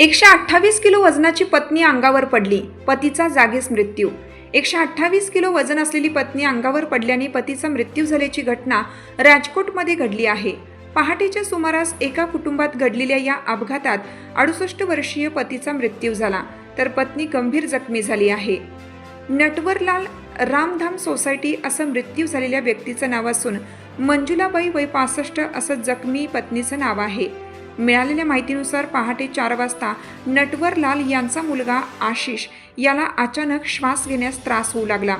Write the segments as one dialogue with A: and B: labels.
A: एकशे अठ्ठावीस किलो वजनाची पत्नी अंगावर पडली. पतीचा जागीच मृत्यू. एकशे अठ्ठावीस किलो वजन असलेली पत्नी अंगावर पडल्याने पतीचा मृत्यू झाल्याची घटना राजकोटमध्ये घडली आहे. पहाटेच्या सुमारास एका कुटुंबात घडलेल्या या अपघातात अडुसष्ट वर्षीय पतीचा मृत्यू झाला तर पत्नी गंभीर जखमी झाली आहे. नटवरलाल रामधाम सोसायटी असं मृत्यू झालेल्या व्यक्तीचं नाव असून मंजुलाबाई वय पासष्ट असं जखमी पत्नीचं नाव आहे. मिळालेल्या माहितीनुसार पहाटे चार वाजता नटवरलाल यांचा मुलगा आशिष याला अचानक श्वास घेण्यास त्रास होऊ लागला.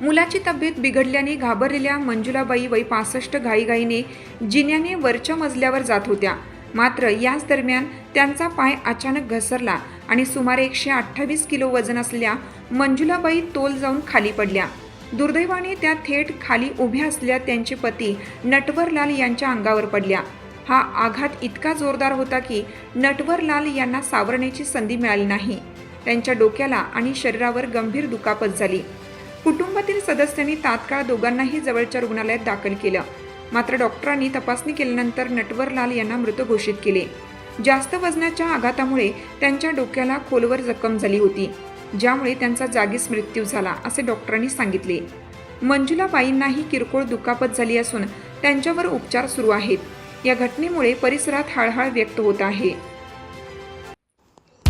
A: मुलाची तब्येत बिघडल्याने घाबरलेल्या मंजुलाबाई वय पासष्ट घाईघाईने जिन्याने वरच्या मजल्यावर जात होत्या. मात्र याच दरम्यान त्यांचा पाय अचानक घसरला आणि सुमारे एकशे अठ्ठावीस किलो वजन असलेल्या मंजुलाबाई तोल जाऊन खाली पडल्या. दुर्दैवाने त्या थेट खाली उभ्या असल्या त्यांचे पती नटवरलाल यांच्या अंगावर पडल्या. हा आघात इतका जोरदार होता की नटवरलाल यांना सावरण्याची संधी मिळाली नाही. त्यांच्या डोक्याला आणि शरीरावर गंभीर दुखापत झाली. कुटुंबातील सदस्यांनी तात्काळ दोघांनाही जवळच्या रुग्णालयात दाखल केलं. मात्र डॉक्टरांनी तपासणी केल्यानंतर नटवरलाल यांना मृत घोषित केले. जास्त वजनाच्या आघातामुळे त्यांच्या डोक्याला खोलवर जखम झाली होती ज्यामुळे त्यांचा जागीच मृत्यू झाला असे डॉक्टरांनी सांगितले. मंजुलाबाईंनाही किरकोळ दुखापत झाली असून त्यांच्यावर उपचार सुरू आहेत. या घटनेमुळे परिसरात हळहळ व्यक्त होत आहे.